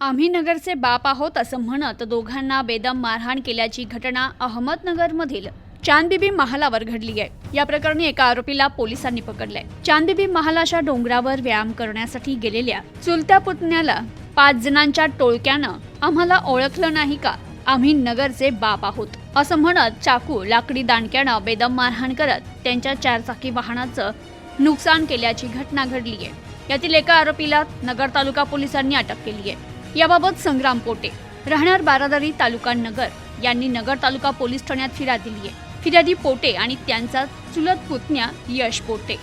आम्ही नगरचे बाप आहोत असं म्हणत दोघांना बेदम मारहाण केल्याची घटना अहमदनगरमधील चांदबिबी महालावर घडली आहे. या प्रकरणी एका आरोपीला पोलिसांनी पकडलंय. चांदबीबी महालाच्या डोंगरावर व्यायाम करण्यासाठी गेलेल्या चुलत्या पुतण्याला पाच जणांच्या टोळक्यानं आम्हाला ओळखलं नाही का? आम्ही नगरचे बाप आहोत असं म्हणत चाकू लाकडी दांडक्यानं बेदम मारहाण करत त्यांच्या चारचाकी वाहनाचं नुकसान केल्याची घटना घडली आहे यातील एका आरोपीला नगर तालुका पोलिसांनी अटक केली आहे याबाबत संग्राम पोटे राहणार बारादारी तालुका नगर यांनी नगर तालुका पोलीस ठाण्यात फिर्याद दिली आहे. फिर्यादी पोटे आणि त्यांचा चुलत पुतण्या यश पोटे.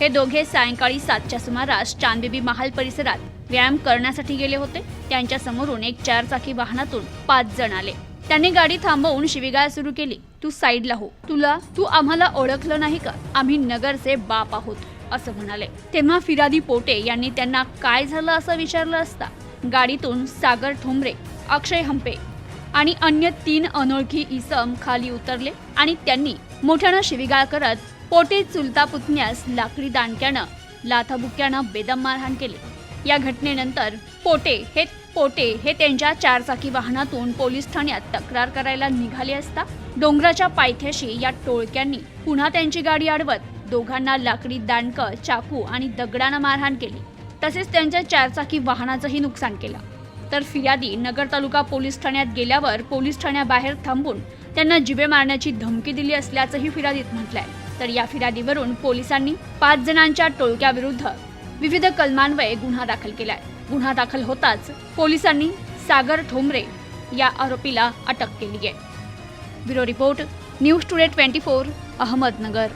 हे दोघे सायंकाळी सातच्या सुमारास चांदबेबी महाल परिसरात व्यायाम करण्यासाठी गेले होते. त्यांच्या समोरून एक चारचाकी वाहनातून पाच जण आले. त्यांनी गाडी थांबवून शिवीगाळ सुरू केली. तू साईडला हो. तुला तू आम्हाला ओळखलं नाही का? आम्ही नगरचे बाप आहोत असं म्हणाले. तेव्हा फिरादी पोटे यांनी त्यांना काय झालं असं विचारलं असता? गाडीतून सागर ठोंबरे अक्षय हंपे आणि अन्य तीन अनोळखी इसम खाली उतरले आणि त्यांनी मोठ्यानं शिवीगाळ करत पोटे चुलता पुतण्यास लाकडी दांडक्यानं लाथाबुक्यानं बेदम मारहाण केले. या घटनेनंतर पोटे हे पोटे हे त्यांच्या चारचाकी वाहनातून पोलीस ठाण्यात तक्रार करायला निघाले असता डोंगराच्या पायथ्याशी या टोळक्यांनी पुन्हा त्यांची गाडी अडवत दोघांना लाकडी दांडकं चाकू आणि दगडानं मारहाण केली. तसेच त्यांच्या चारचाकी वाहनाचंही नुकसान केलं. तर फिर्यादी नगर तालुका पोलीस ठाण्यात गेल्यावर पोलीस ठाण्याबाहेर थांबून त्यांना जिवे मारण्याची धमकी दिली असल्याचंही फिर्यादीत म्हटलंय. तर या फिर्यादीवरून पोलिसांनी पाच जणांच्या टोळक्याविरुद्ध विविध कलमान्वये गुन्हा दाखल केलाय. गुन्हा दाखल होताच पोलिसांनी सागर ठोंबरे या आरोपीला अटक केली आहे bureau report news today twenty four Ahmednagar.